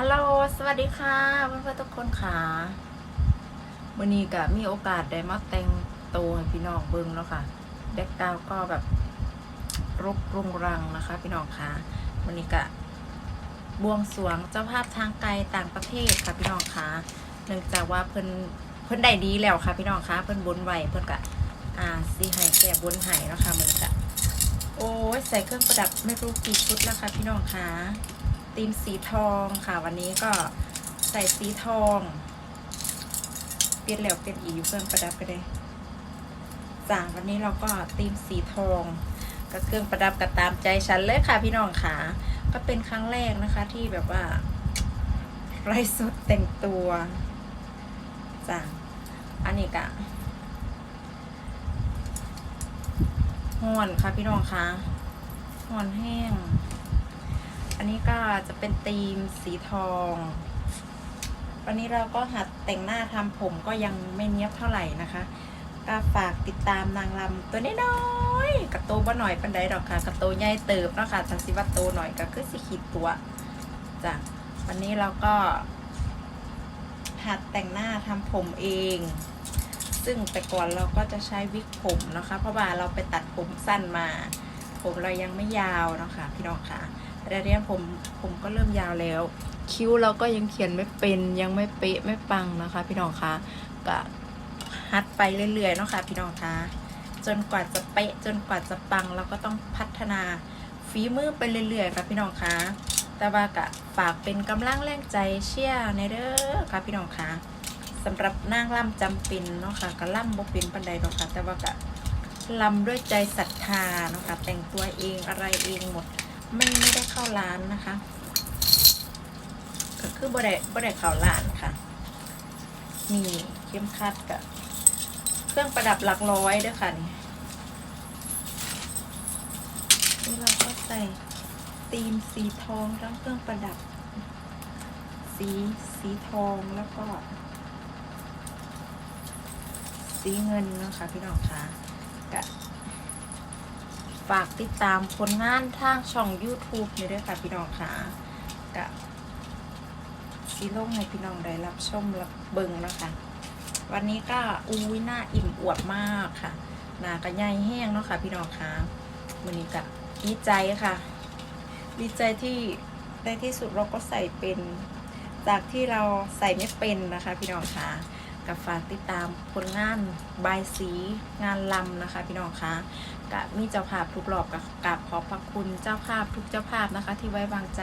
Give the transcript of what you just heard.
ฮัลโหล สวัสดีค่ะเพื่อนๆทุกคนค่ะวันนี้ก็มีโอกาสได้มาแต่งตัวให้พี่น้องเบิ่งแล้วค่ะแบ็กกราวก็แบบรกรุงรังนะคะ พี่น้องค่ะวันนี้ก็บวงสรวงเจ้าภาพทางไกลต่างประเทศค่ะพี่น้องค่ะเนื่องจากว่าเพิ่นเพิ่นได้ดีแล้วค่ะ พี่น้องค่ะเพิ่นบนไหวเพิ่นก็อ่าสีไห้แก่บนไห้แล้วค่ะมือก็โอ้ยใส่เครื่องประดับไม่รู้กี่ชุดแล้วค่ะพี่น้องค่ะ ธีมสีทองค่ะ วันนี้ก็ใส่สีทอง เปลี่ยนแล้วเปลี่ยนอีกเพิ่มประดับไปเลยจ้าวันนี้เราก็ธีมสีทองกับเครื่องประดับกับตามใจฉันเลยค่ะพี่น้องค่ะ ก็เป็นครั้งแรกนะคะที่แบบว่าไรสุดแต่งตัวจ้าอันนี้กะห่อนค่ะพี่น้องค่ะห่อนแห้ง อันนี้ก็จะเป็นธีมสีทอง วันนี้เราก็หัดแต่งหน้าทำผมก็ยังไม่เนี้ยบเท่าไหร่นะคะ ก็ฝากติดตามนางลำตัวน้อยๆกับโตบ่หน่อยปันไดดอกค่ะกับโตใหญ่เติบเนาะค่ะจากสิว่าโตหน่อยก็คือสิขีดตัวจ้ะวันนี้เราก็ หัดแต่งหน้าทำผมเอง ซึ่งแต่ก่อนเราก็จะใช้วิกผมนะคะ เพราะว่าเราไปตัดผมสั้นมา ผมเรายังไม่ยาวเนาะคะพี่น้องค่ะ แต่เนี้ยผมผมก็เริ่มยาวแล้ว คิ้วเราก็ยังเขียนไม่เป็นยังไม่เป๊ะไม่ปังนะคะ พี่น้องคะก็ฮัดไปเรื่อยๆเนาะค่ะพี่น้องคะจนกว่าจะเป๊ะจนกว่าจะปังเราก็ต้องพัฒนาฝีมือไปเรื่อยๆค่ะพี่น้องคะแต่ว่ากะฝากเป็นกำลังแรงใจเชียร์ในเด้อค่ะพี่น้องคะสำหรับนางล่ำจำเป็นเนาะค่ะก็ล่ำบ่เป็นปันใดหรอกค่ะแต่ว่ากะลำด้วยใจศรัทธาเนาะค่ะแต่งตัวเองอะไรเองหมดไม่ ร้านนะคะ ก็คือบ่ได้บ่ได้เข้าร้านค่ะ มีเข้มขัดกับเครื่องประดับหลักร้อยด้วยค่ะนี่นี่เราก็ใส่ธีมสีทองทั้งเครื่องประดับ สีสีทองแล้วก็ สีเงินนะคะพี่น้องคะกะ ฝากติดตามผลงานทางช่อง YouTube นี่ด้วยค่ะพี่น้องค่ะกับซีโร่ให้พี่น้องได้รับชมรับเบิงนะคะ วันนี้ก็อุ้ยหน้าอิ่มอวดมากค่ะ หน้าก็ใหญ่แห้งเนาะค่ะพี่น้องค่ะวันนี้ก็ดีใจค่ะ ดีใจที่ในที่สุดเราก็ใส่เป็น จากที่เราใส่ไม่เป็นนะคะ พี่น้องค่ะ กับฝากติดตามผลงานบายสีงานลำนะคะ พี่น้องคะกะมีเจ้าภาพทุกรอบกับกับขอบพระคุณเจ้าภาพทุกเจ้าภาพนะคะ ที่ไว้วางใจ